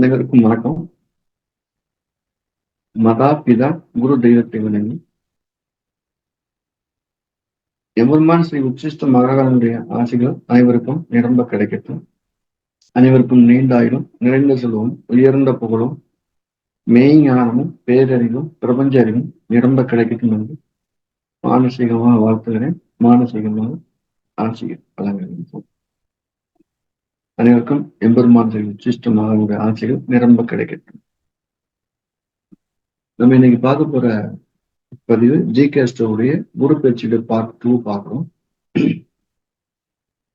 அனைவருக்கும் வணக்கம். மதா பிதா குரு தெய்வத்தை வணங்கி. எம்பெருமான் ஸ்ரீ உச்சிஷ்ட மகாராஜனுடைய ஆசைகள் அனைவருக்கும் நிரம்ப கிடைக்கட்டும். அனைவருக்கும் நீண்ட ஆயுளும் நிறைந்த செல்வம் உயர்ந்த புகழும் மெய்ஞானமும் பேரறிவும் பிரபஞ்ச அறிவும் நிரம்ப கிடைக்கட்டும் என்று மானசீகமாக வாழ்த்துகிறேன். மானசீகமாக ஆசிரியர் வழங்குகின்றோம். அனைவருக்கும் எம்பெருமான் ஸ்ரீ உங்களுடைய ஆசைகள் நிரம்ப கிடைக்கட்டும். நம்ம இன்னைக்கு பார்க்க போற பதிவு ஜி கேஸ்டோடைய குரு பேச்சுடைய பார்ட் டூ பார்க்குறோம்.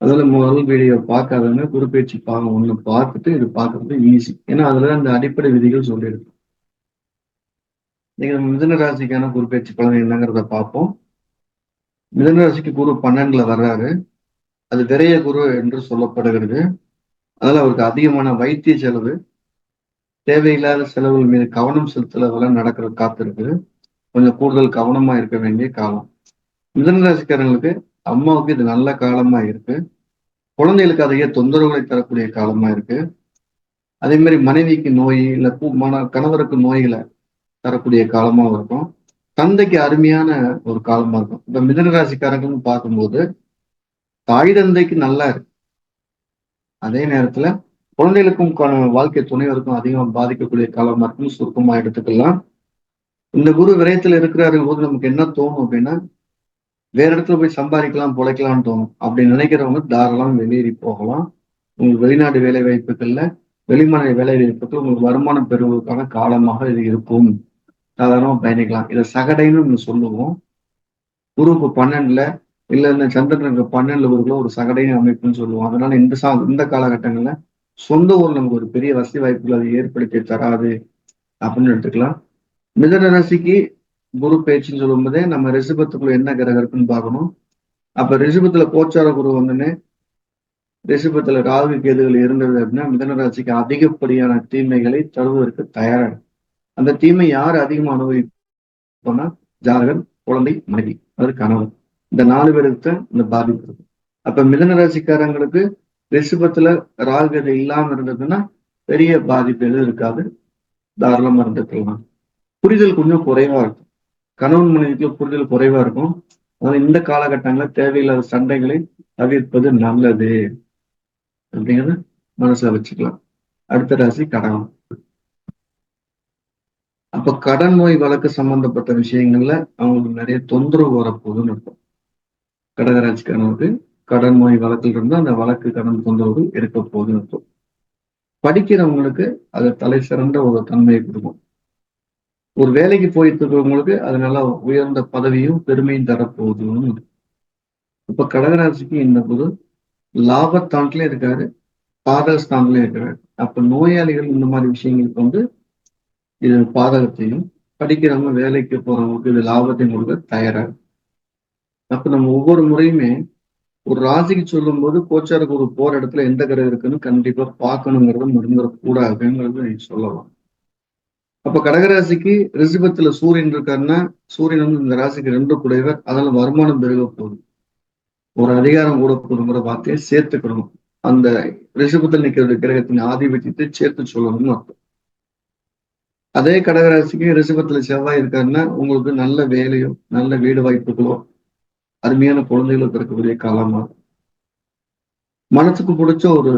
அதில் முதல் வீடியோ பார்க்காதவங்க குரு பேச்சு பார்க்க ஒன்று பார்த்துட்டு இது பார்க்கறது ஈஸி ஏன்னா அதுல அந்த அடிப்படை விதிகள் சொல்லியிருக்கு நீங்க மிதன ராசிக்கான குரு பேச்சு பலன் என்னங்கிறத பார்ப்போம். மிதன ராசிக்கு குரு பன்னெண்டுல வர்றாரு. அது விரைய குரு என்று சொல்லப்படுகிறது. அதில் அவருக்கு அதிகமான வைத்திய செலவு தேவையில்லாத செலவுகள் மீது கவனம் செலுத்துறதெல்லாம் நடக்கிற காத்திருக்கு கொஞ்சம் கூடுதல் கவனமா இருக்க வேண்டிய காலம். மிதனராசிக்காரங்களுக்கு அம்மாவுக்கு இது நல்ல காலமா இருக்கு. குழந்தைகளுக்கு அதிக தொந்தரவுகளை தரக்கூடிய காலமா இருக்கு. அதே மாதிரி மனைவிக்கு நோய் இல்ல மன கணவருக்கு நோய்களை தரக்கூடிய காலமாவும் இருக்கும். தந்தைக்கு அருமையான ஒரு காலமா இருக்கும். இப்ப மிதனராசிக்காரங்களும் பார்க்கும்போது தாய் தந்தைக்கு நல்லா இருக்கு. அதே நேரத்துல குழந்தைகளுக்கும் வாழ்க்கை துணைவருக்கும் அதிகம் பாதிக்கக்கூடிய காலமா இருக்கும் சுருக்கமா எடுத்துக்கலாம். இந்த குரு விரயத்துல இருக்கிறாரு போது நமக்கு என்ன தோணும் அப்படின்னா வேற இடத்துல போய் சம்பாதிக்கலாம் பொழைக்கலாம்னு தோணும். அப்படி நினைக்கிறவங்க தாராளம் வெளியேறி போகலாம். உங்களுக்கு வெளிநாடு வேலை வாய்ப்புகள்ல வெளிமாநில வேலை வாய்ப்புகள் உங்களுக்கு வருமானம் பெறுவதற்கான காலமாக இது இருக்கும். சாதாரணமா பயணிக்கலாம். இதை சகடைன்னு நம்ம சொல்லுவோம். குரூப் பன்னெண்டுல இல்ல இந்த சந்திரனுக்கு பன்னெண்டு ஊருக்குள்ள ஒரு சகடையும் அமைப்புன்னு சொல்லுவோம் அதனால இந்த சா இந்த காலகட்டங்கள்ல சொந்த ஊர் நமக்கு ஒரு பெரிய வசதி வாய்ப்புகள் அதை ஏற்படுத்தி தராது அப்படின்னு எடுத்துக்கலாம். மிதன ராசிக்கு குரு பேச்சுன்னு சொல்லும் போதே நம்ம ரிஷபத்துக்குள்ள என்ன கிரகம் இருக்குன்னு பார்க்கணும். அப்ப ரிஷபத்துல கோச்சார குரு வந்துன்னு ரிஷபத்துல ராகு கேதுகள் இருந்தது அப்படின்னா மிதன ராசிக்கு அதிகப்படியான தீமைகளை தருவதற்கு தயாராகும் அந்த தீமை யார் அதிகமாக அனுபவிப்போம்னா ஜாதகன் குழந்தை மனைவி அது கணவன். இந்த நாலு பேருக்கு தான் இந்த பாதிப்பு இருக்கும் அப்ப மிதன ராசிக்காரங்களுக்கு ரிஷபத்துல ராகுகதை இல்லாம இருந்ததுன்னா பெரிய பாதிப்பு எதுவும் இருக்காது. தாராளமா இருந்துக்கலாம் புரிதல் கொஞ்சம் குறைவா இருக்கும். கணவன் மனைவிக்கு புரிதல் குறைவா இருக்கும். அதனால இந்த காலகட்டங்களில் தேவையில்லாத சண்டைகளை தவிர்ப்பது நல்லது. அப்படிங்கிறத மனசுல வச்சுக்கலாம். அடுத்த ராசி கடன். அப்ப கடன் நோய் வழக்கு சம்பந்தப்பட்ட விஷயங்கள்ல அவங்களுக்கு நிறைய தொந்தரவு வரப்போகுதுன்னு இருக்கும் கடகராசிக்காரனுக்கு கடன் நோய் வழக்கில் இருந்து அந்த வழக்கு கடன் தொந்தரவு இருக்க போகுதுன்னு படிக்கிறவங்களுக்கு அது தலை சிறந்த ஒரு தன்மையை கொடுக்கும். ஒரு வேலைக்கு போயிட்டு இருக்கிறவங்களுக்கு அது நல்லா உயர்ந்த பதவியும் பெருமையும் தரப்போகுதுன்னு இப்ப கடகராசிக்கு இந்த போது லாபத்தாண்டிலே இருக்காரு பாதகஸ்தான்லயும் இருக்கிறாரு அப்ப நோயாளிகள் இந்த மாதிரி விஷயங்களுக்கு வந்து இது பாதகத்தையும் படிக்கிறவங்க வேலைக்கு போறவங்களுக்கு இது லாபத்தையும் கொடுக்க தயாராகும் அப்ப நம்ம ஒவ்வொரு முறையுமே ஒரு ராசிக்கு சொல்லும் போது கோச்சாருக்கு ஒரு போற இடத்துல எந்த கிரகம் இருக்குன்னு கண்டிப்பா பார்க்கணுங்கிறத மறந்துடக்கூடாதுங்கிறது சொல்லலாம். அப்ப கடகராசிக்கு ரிசிபத்துல சூரியன் இருக்காருன்னா சூரியன் வந்து இந்த ராசிக்கு ரெண்டு குடைவர் அதனால வருமானம் பெருக போகுது. ஒரு அதிகாரம் கூட போதுங்கிற வார்த்தையை சேர்த்துக்கணும். அந்த ரிஷபத்தில் நிற்கிற கிரகத்தின் ஆதிபத்தியத்தை சேர்த்து சொல்லணும்னு அர்த்தம். அதே கடகராசிக்கு ரிஷபத்துல செவ்வாய் இருக்காருன்னா உங்களுக்கு நல்ல வேலையோ நல்ல வீடு வாய்ப்புகளோ அருமையான குழந்தைகளை பிறக்கக்கூடிய காலமா? மனசுக்கு பிடிச்ச ஒரு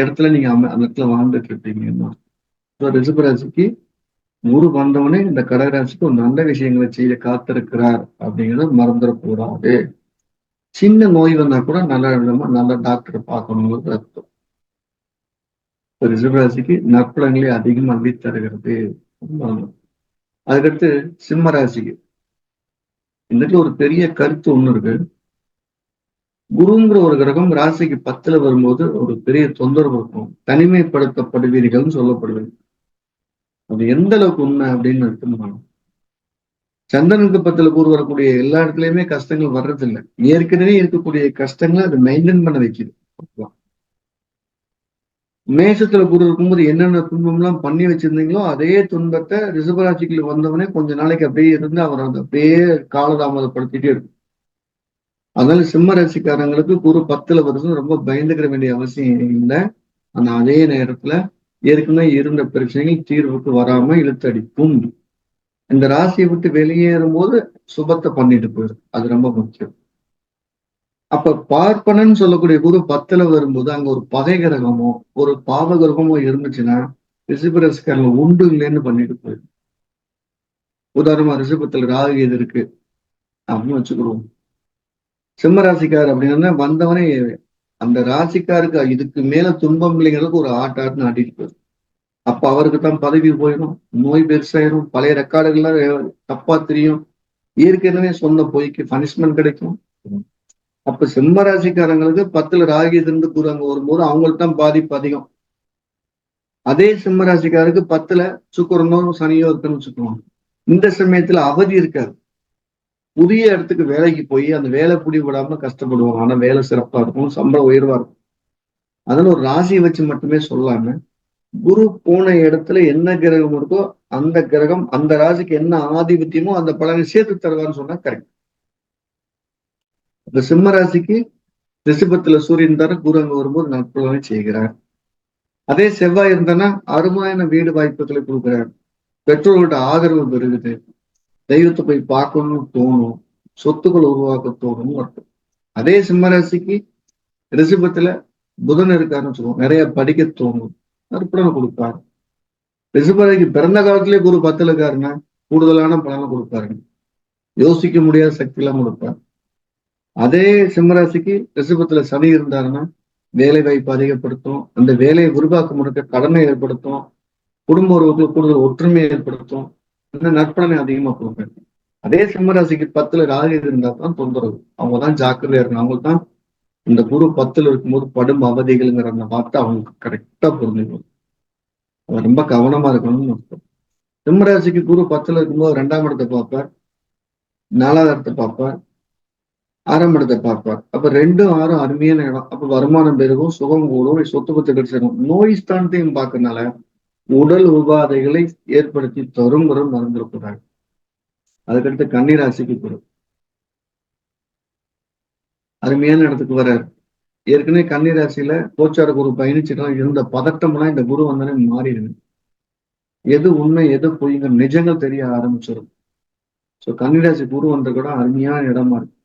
இடத்துல நீங்க அந்த இடத்துல வாழ்ந்துட்டு இருப்பீங்கன்னா ரிஷபராசிக்கு குரு வந்தவனே இந்த கடகராசிக்கு ஒரு நல்ல விஷயங்களை செய்ய காத்திருக்கிறார் அப்படிங்கிறத மறந்துடக்கூடாது. சின்ன நோய் வந்தா கூட நல்ல விதமா நல்ல டாக்டரை பார்க்கணுங்கிறது அர்த்தம். ரிஷபராசிக்கு நற்பலன்களை அதிகம் அள்ளி தருகிறது அதுக்கடுத்து சிம்ம ராசிக்கு. இந்த ஒரு பெரிய கருத்து ஒண்ணு இருக்கு. குருங்கிற ஒரு கிரகம் ராசிக்கு பத்துல வரும்போது ஒரு பெரிய தொந்தரவு இருக்கும். தனிமைப்படுத்தப்படுவீர்கள்னு சொல்லப்படுவீங்க அது எந்த அளவுக்கு உண்மை அப்படின்னு எடுத்துக்கணும் சந்திரனுக்கு பத்துல கூறு வரக்கூடிய எல்லா இடத்துலயுமே கஷ்டங்கள் வர்றதில்லை. ஏற்கனவே இருக்கக்கூடிய கஷ்டங்களை அது மெயின்டைன் பண்ண வைக்குது. மேசத்துல குரு இருக்கும்போது என்னென்ன துன்பம் எல்லாம் பண்ணி வச்சிருந்தீங்களோ அதே துன்பத்தை ரிசபராசிக்கு வந்தவனே கொஞ்ச நாளைக்கு அப்படியே இருந்து அவர் அதை அப்படியே காலதாமதப்படுத்திட்டே இருக்கும். அதனால சிம்ம ராசிக்காரங்களுக்கு குரு பத்துல வருஷம் ரொம்ப பயந்துக்கிற வேண்டிய அவசியம் இல்லை. ஆனா அதே நேரத்துல ஏற்கனவே இருந்த பிரச்சனைகள் தீர்வுக்கு வராம இழுத்தடிக்கும். இந்த ராசியை விட்டு வெளியேறும் போது சுபத்தை பண்ணிட்டு போயிடும் அது ரொம்ப முக்கியம். அப்ப பார்ப்பனன்னு சொல்லக்கூடிய குரு பத்துல வரும்போது அங்க ஒரு பகை கிரகமோ ஒரு பாவ கிரகமோ இருந்துச்சுன்னா ரிசிபரஸ்காரங்க உண்டு இல்லைன்னு பண்ணிட்டு போயிடும். உதாரணமா ரிஷபத்துல ராகு இது இருக்கு அப்படின்னு வச்சுக்கிடுவோம் சிம்ம ராசிக்கார் அப்படின்னா வந்தவனே அந்த ராசிக்காருக்கு இதுக்கு மேல துன்பம் இல்லைங்கிறதுக்கு ஒரு ஆட்ட ஆட்டுன்னு ஆட்டிட்டு போயிடும். அப்ப அவருக்கு தான் பதவி போயிடும் நோய் பெருசாயிரும் பழைய ரெக்கார்டுகள்லாம் தப்பா தெரியும். ஏற்கனவே சொன்ன பொய்க்கு பனிஷ்மெண்ட் கிடைக்கும். அப்ப சிம்ம ராசிக்காரங்களுக்கு பத்துல ராகி இருந்து குரு வரும்போது அவங்களுக்கு தான் பாதிப்பு அதிகம். அதே சிம்ம ராசிக்காருக்கு பத்துல சுக்கரனோ சனியோ இருக்குன்னு வச்சுக்கோங்க. இந்த சமயத்துல அவதி இருக்காது. புதிய இடத்துக்கு வேலைக்கு போய் அந்த வேலை புடி விடாம கஷ்டப்படுவாங்க. ஆனா வேலை சிறப்பா இருக்கும் சம்பளம் உயர்வா இருக்கும். அதனால ஒரு ராசியை வச்சு மட்டுமே சொல்லாம குரு போன இடத்துல என்ன கிரகம் இருக்கோ அந்த கிரகம் அந்த ராசிக்கு என்ன ஆதிபத்தியமோ அந்த பலனை சேர்த்து தருவான்னு சொன்னா கரெக்ட் இந்த சிம்ம ராசிக்கு ரிஷபத்துல சூரியன் தர குரு அங்க வரும்போது நற்பலனை செய்கிறார். அதே செவ்வாய் இருந்தானா அருமையான வீடு வாய்ப்புகளை கொடுக்குறார். பெற்றோர்களோட ஆதரவு பெருகுது தெய்வத்தை போய் பார்க்கணும்னு தோணும். சொத்துக்கள் உருவாக்க தோணும் அர்த்தம் அதே சிம்மராசிக்கு ரிஷபத்துல புதன் இருக்காருன்னு சொல்லுவோம். நிறைய படிக்க தோணும். நற்பலனை கொடுப்பாரு. ரிஷபராசிக்கு பிறந்த காலத்திலேயே குரு பத்துல இருக்காருன்னா கூடுதலான பலனை கொடுப்பாருங்க. யோசிக்க முடியாத சக்தி எல்லாம் கொடுப்பாரு. அதே சிம்மராசிக்கு ரிஷபத்துல சனி இருந்தாருன்னா வேலை வாய்ப்பு அதிகப்படுத்தும். அந்த வேலையை உருவாக்க முடுக்க கடமை ஏற்படுத்தும். குடும்ப உறவுக்கு கூடுதல் ஒற்றுமையை ஏற்படுத்தும். இந்த நற்பலனை அதிகமா கொடுப்பேன் அதே சிம்மராசிக்கு பத்துல ராகு இருந்தா தான் தொந்தரவு. அவங்க தான் ஜாக்கிரதையா இருக்கணும். அவங்களுக்கு தான் இந்த குரு பத்துல இருக்கும்போது படும் அவதிகள்ங்கிற அந்த வார்த்தை அவங்களுக்கு கரெக்டா புரிஞ்சுக்கணும். அவர் ரொம்ப கவனமா இருக்கணும்னு அர்த்தம் சிம்மராசிக்கு குரு பத்துல இருக்கும்போது ரெண்டாம் இடத்தை பார்ப்பார். நாலாவது இடத்தை பார்ப்பார். ஆறாம் இடத்தை பார்ப்பார். அப்ப ரெண்டும் ஆறும் அருமையான இடம். அப்ப வருமானம் பெருகும் சுகம் கூடும் சொத்து பத்து கிடைச்சிடும் நோய் ஸ்தானத்தையும் பார்க்கறதுனால உடல் உபாதைகளை ஏற்படுத்தி தரும் வரும் மறந்துடக்கூடாது அதுக்கடுத்து கன்னிராசிக்கு குரு. அருமையான இடத்துக்கு வர்றாரு. ஏற்கனவே கன்னிராசியில கோச்சார குரு பயணிச்சுட்டு இருந்த பதட்டம்லாம் இந்த குரு வந்தாலே மாறிடுது. எது உண்மை எது பொய்ங்க நிஜங்கள் தெரிய ஆரம்பிச்சிடும். ஸோ கன்னிராசி குரு வந்த கூட அருமையான இடமா இருக்கு.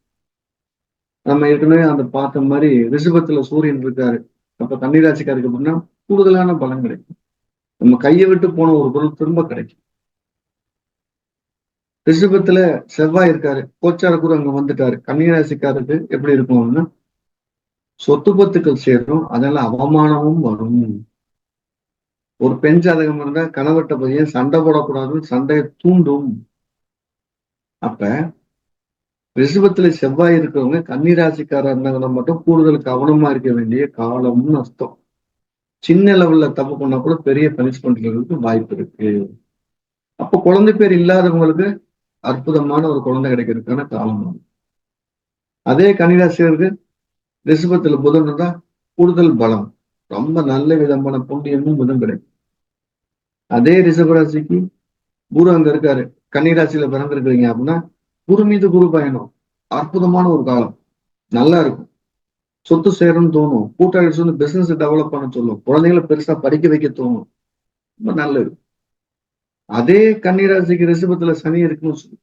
நம்ம ஏற்கனவே அந்த பார்த்த மாதிரி ரிஷபத்துல சூரியன் இருக்காரு. அப்ப கன்னிராசிக்காருக்கு அப்படின்னா கூடுதலான பலன் கிடைக்கும். நம்ம கையை விட்டு போன ஒரு பொருள் திரும்ப கிடைக்கும். ரிஷபத்துல செவ்வாய் இருக்காரு. கோச்சார குரு அங்க வந்துட்டாரு. கன்னிராசிக்காருக்கு எப்படி இருக்கும் அப்படின்னா சொத்து பத்துக்கள் சேரும். அதனால அவமானமும் வரும். ஒரு பெண் ஜாதகம் இருந்தா கணவட்ட பையன் சண்டை போடக்கூடாது சண்டையை தூண்டும். அப்ப ரிஷபத்துல செவ்வாய் இருக்கிறவங்க கன்னிராசிக்காரா இருந்தாங்கன்னா மட்டும் கூடுதல் கவனமா இருக்க வேண்டிய காலம்னு அர்த்தம் சின்ன லெவல்ல தப்பு பண்ணா கூட பெரிய பனிஷ்மெண்ட்களுக்கு வாய்ப்பு இருக்கு. அப்போ குழந்தை பேர் இல்லாதவங்களுக்கு அற்புதமான ஒரு குழந்தை கிடைக்கிறதுக்கான காலம் அதே. கன்னிராசியருக்கு ரிஷபத்துல புதன் இருந்தா கூடுதல் பலம். ரொம்ப நல்ல விதமான புண்ணியமும் புதன் கிடைக்கும். அதே ரிஷபராசிக்கு குரு அங்க இருக்காரு. கன்னிராசியில பிறந்திருக்கிறீங்க அப்படின்னா குரு மீது குரு பயணம். அற்புதமான ஒரு காலம். நல்லா இருக்கும். சொத்து சேரணும்னு தோணும். கூட்டாளி வந்து பிசினஸ் டெவலப் பண்ண சொல்லும். குழந்தைகளை பெருசா படிக்க வைக்க தோணும். ரொம்ப நல்லது. அதே கன்னிராசிக்கு ரிசபத்துல சனி இருக்குன்னு சொல்லு.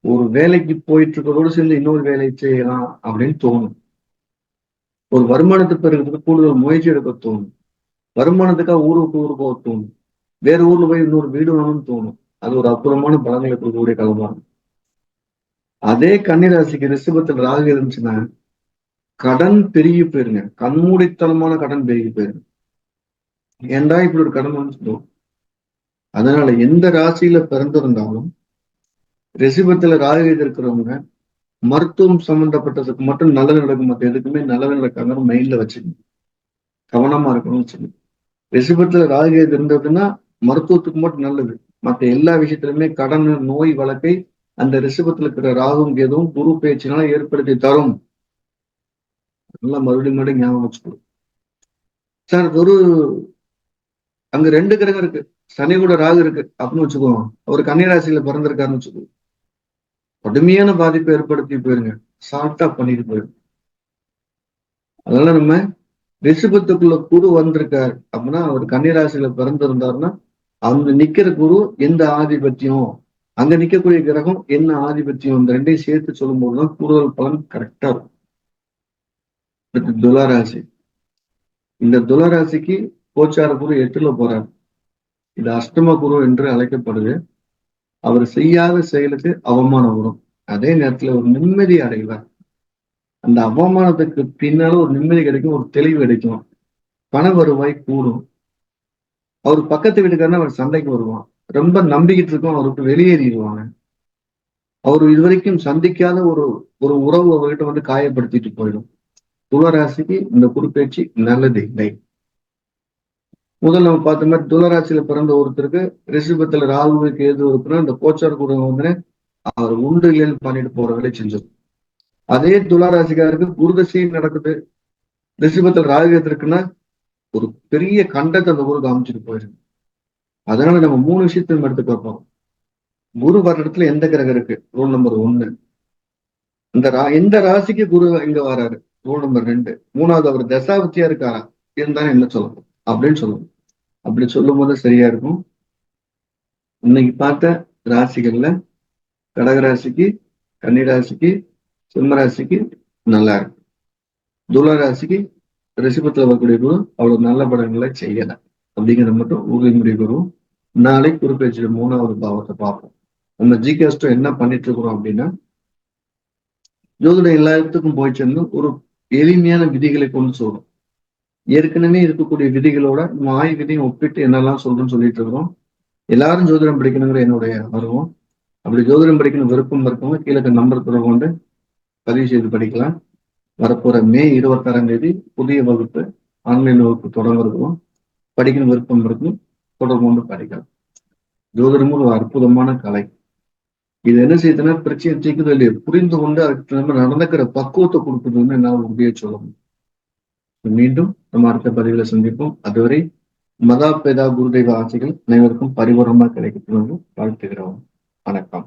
ஒரு வேலைக்கு போயிட்டு இருக்கிறதோடு சேர்ந்து இன்னொரு வேலையை செய்யலாம் அப்படின்னு தோணும். ஒரு வருமானத்தை பெருகிறதுக்கு கூடுதல் முயற்சி எடுக்க தோணும். வருமானத்துக்காக ஊருக்கு ஊருக்கு போக தோணும். வேற ஊர்ல போய் இன்னொரு வீடு வேணும்னு தோணும். அது ஒரு அற்புதமான பலன்களை கொடுக்கக்கூடிய காலமா அதே கன்னிராசிக்கு ரிஷபத்தில் ராகு இருந்துச்சுன்னா கடன் பெருகி போயிருங்க. கண்மூடித்தனமான கடன் பெருகி போயிருங்க. ஏண்டா இப்படி ஒரு கடன் வந்து அதனால எந்த ராசியில பிறந்திருந்தாலும் ரிஷபத்துல ராகு இருக்கிறவங்க மருத்துவம் சம்பந்தப்பட்டதுக்கு மட்டும் நல்லது நடக்கும். மற்ற எதுக்குமே நல்லது நடக்காங்கன்னு மைண்ட்ல வச்சுக்கணும். கவனமா இருக்கணும்னு வச்சுக்கணும். ரிஷபத்துல ராகு இருந்ததுன்னா மருத்துவத்துக்கு மட்டும் நல்லது. மற்ற எல்லா விஷயத்திலுமே கடன் நோய் வழக்கை அந்த ரிஷபத்தில் இருக்கிற ராகும் கேதுவும் குரு பேச்சினால ஏற்படுத்தி தரும். நல்லா மறுபடியும் மறுபடியும் ஞாபகம் வச்சுக்கணும். சார் ஒரு அங்க ரெண்டு கிரகம் இருக்கு. சனி கூட ராகு இருக்கு. அப்படின்னு வச்சுக்கோங்க. அவர் கன்னிராசியில பிறந்திருக்காருன்னு வச்சுக்கோங்க. கடுமையான பாதிப்பை ஏற்படுத்தி போயிருங்க. ஷார்ட்டா பண்ணிட்டு போயிருங்க. அதனால நம்ம ரிஷபத்துக்குள்ள குரு வந்திருக்காரு. அப்படின்னா அவர் கன்னிராசியில பிறந்திருந்தாருன்னா அந்த நிக்கிற குரு எந்த ஆதிபத்தியம்? அங்க நிக்கக்கூடிய கிரகம் என்ன ஆதிபத்தியம்? இந்த ரெண்டையும் சேர்த்து சொல்லும் போதுதான் கூடுதல் பலன் கரெக்டா இருக்கும். துளராசி. இந்த துளராசிக்கு கோச்சார குரு எட்டுல போறார். இது அஷ்டம குரு என்று அழைக்கப்படுது. அவர் செய்யாத செயலுக்கு அவமானம் வரும். அதே நேரத்துல ஒரு நிம்மதி அடைவார். அந்த அவமானத்துக்கு பின்னால ஒரு நிம்மதி கிடைக்கும் ஒரு தெளிவு கிடைக்கும். பண வருவாய் கூடும். அவர் பக்கத்து வீட்டுக்காரன அவர் சண்டைக்கு வருவான். ரொம்ப நம்பிக்கிட்டு இருக்கும் அவருக்கு வெளியேறிடுவாங்க. அவர் இதுவரைக்கும் சந்திக்காத ஒரு ஒரு உறவு அவர்கிட்ட வந்து காயப்படுத்திட்டு போயிடும். துளராசிக்கு இந்த குறிப்பேச்சு நல்லது இல்லை முதல் நம்ம பார்த்த மாதிரி துளராசியில பிறந்த ஒருத்தருக்கு ரிஷபத்துல ராகுவுக்கு எது இருக்குன்னா இந்த கோச்சார் கூட வந்து அவர் உண்டு பண்ணிட்டு போற வேலை செஞ்சது. அதே துளாராசிக்காருக்கு குருதசையும் நடக்குது. ரிஷபத்தில் ராகு இருக்குன்னா ஒரு பெரிய கண்டத்தை அந்த குரு காமிச்சிட்டு போயிருக்கு. அதனால நம்ம மூணு விஷயத்தையும் எடுத்து பார்ப்போம். குரு வர்ற இடத்துல எந்த கிரகம் இருக்கு? ரூல் நம்பர் ஒண்ணு. இந்த ரா எந்த ராசிக்கு குரு இங்க வராரு? ரூல் நம்பர் ரெண்டு. மூணாவது அவர் தசாபத்தியா இருக்காரா? இருந்தாலும் என்ன சொல்லணும்? அப்படின்னு சொல்லணும். அப்படி சொல்லும் போது சரியா இருக்கும். இன்னைக்கு பார்த்த ராசிகள்ல கடகராசிக்கு கன்னிராசிக்கு சிம்மராசிக்கு நல்லா இருக்கும். துள ராசிக்கு ரிஷபத்துல வரக்கூடிய குரு அவ்வளவு நல்ல படங்களை செய்யலை. அப்படிங்கிறத மட்டும் உறுதி குரு நாளை குறிப்பேச்சு மூணாவது பாவத்தை பார்ப்போம். நம்ம ஜிகேஸ்டோ என்ன பண்ணிட்டு இருக்கிறோம் அப்படின்னா ஜோதிட எல்லாத்துக்கும் போய் சேர்ந்து ஒரு எளிமையான விதிகளை கொண்டு சொல்றோம் ஏற்கனவே இருக்கக்கூடிய விதிகளோட மாய விதியும் ஒப்பிட்டு என்னெல்லாம் சொல்றோம்னு சொல்லிட்டு இருக்கிறோம். எல்லாரும் ஜோதிடம் படிக்கணுங்கிற என்னுடைய ஆர்வம். அப்படி ஜோதிடம் படிக்கணும் விருப்பம் இருக்கவங்க கீழே நம்பர் தொடர்பு கொண்டு பதிவு செய்து படிக்கலாம். வரப்போற மே இருபத்தாறாம் தேதி புதிய வகுப்பு ஆன்லைன் வகுப்பு தொடங்குறதுக்கும் படிக்கணும் விருப்பம் இருக்கும் தொடர்பு கொண்டு படிக்கலாம். ஜோதிடமும் ஒரு அற்புதமான கலை. இது என்ன செய்யுதுன்னா பிரச்சனை தீக்குதோ இல்லையே புரிந்து கொண்டு அதுக்கு நம்ம நடந்துக்கிற பக்குவத்தை கொடுக்குதுன்னு என்னால் உறுதியை சொல்லணும் மீண்டும் நம்ம அடுத்த பதிவுல சந்திப்போம். அதுவரை மதா பேதா குருதெய்வ ஆசைகள் அனைவருக்கும் பரிபூர்ணமா கிடைக்கணும் வாழ்த்துகிறோம். வணக்கம்.